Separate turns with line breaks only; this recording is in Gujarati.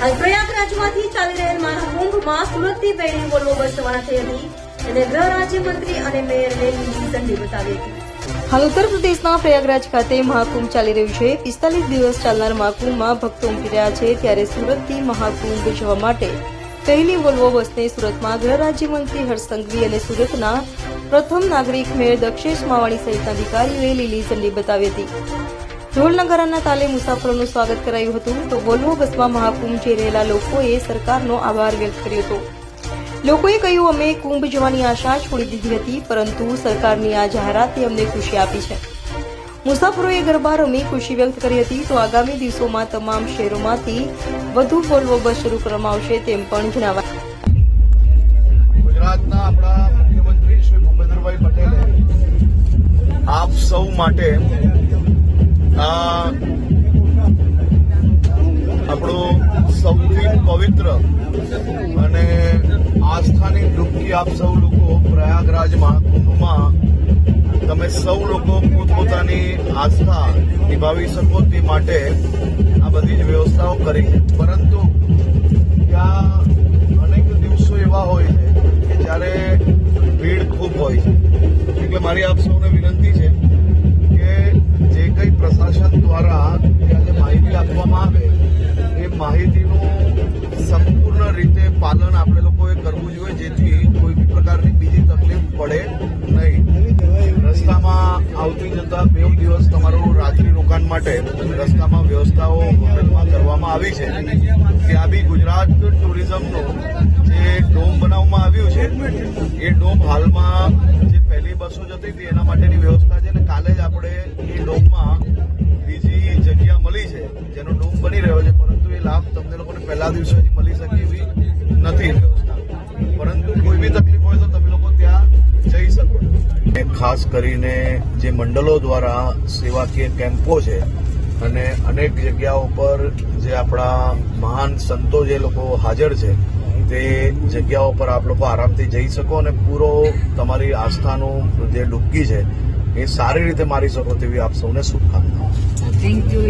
પ્રયાગરાજમાંથી ચાલી રહેલ મહાકુંભમાં સુરતથી પહેલી વોલ્વો બસ થઈ હતી. અને ગૃહ રાજ્યમંત્રી અને મેયરને લીલી ઝંડી બતાવી હતી. હાલ ઉત્તર પ્રદેશના પ્રયાગરાજ ખાતે મહાકુંભ ચાલી રહ્યું છે. પિસ્તાલીસ દિવસ ચાલનાર મહાકુંભમાં ભક્તો ઉમટી રહ્યા છે ત્યારે સુરતથી મહાકુંભ જવા માટે પહેલી વોલ્વો બસને સુરતમાં ગૃહ રાજ્યમંત્રી હર્ષ અને સુરતના પ્રથમ નાગરિક મેયર દક્ષેશ માવાણી સહિતના અધિકારીઓએ લીલી ઝંડી બતાવી હતી. ઢોલ નગારાના તાલે મુસાફરોનું સ્વાગત કરાયું હતું તો વોલ્વો બસમાં મહાકુંભ જઈ રહેલા લોકોએ સરકારનો આભાર વ્યક્ત કર્યો હતો. લોકોએ કહ્યું, અમે કુંભ જવાની આશા છોડી દીધી હતી, પરંતુ સરકારની આ જાહેરાતે અમને ખુશી આપી છે. મુસાફરોએ ગરબા રમી ખુશી વ્યક્ત કરી હતી, તો આગામી દિવસોમાં તમામ શહેરોમાંથી વધુ વોલ્વો બસ શરૂ કરવામાં આવશે તેમ પણ જણાવાય.
ગુજરાતના આપણા મુખ્યમંત્રી શ્રી ભૂપેન્દ્રભાઈ પટેલે આપ સૌ માટે સૌથી પવિત્ર અને આસ્થાની ડૂબકી આપ સૌ લોકો પ્રયાગરાજ મહાકુંભમાં તમે સૌ લોકો પોતપોતાની આસ્થા નિભાવી શકો તે માટે આ બધી જ વ્યવસ્થાઓ કરી. પરંતુ આવતી જતા બે દિવસ તમારું રાત્રિ રોકાણ માટે રસ્તામાં વ્યવસ્થાઓ કરવામાં આવી છે. ત્યાં બી ગુજરાત ટુરિઝમનો જે ડોમ બનાવવામાં આવ્યું છે, એ ડોમ હાલમાં જે પહેલી બસો જતી હતી એના માટેની વ્યવસ્થા છે ને કાલે જ આપણે એ ડોમમાં બીજી જગ્યા મળી છે, જેનો ડોમ બની રહ્યો છે. પરંતુ એ લાભ તમને લોકોને પહેલા દિવસોથી મળી શકે એવી કરીને જે મંડળો દ્વારા સેવાકીય કેમ્પો છે અને અનેક જગ્યાઓ પર જે આપણા મહાન સંતો જે લોકો હાજર છે, તે જગ્યાઓ પર આપ લોકો આરામથી જઈ શકો અને પૂરો તમારી આસ્થાનું જે ડૂબકી છે, એ સારી રીતે મારી શકો તેવી આપ સૌને શુભકામનાઓ.
Thank you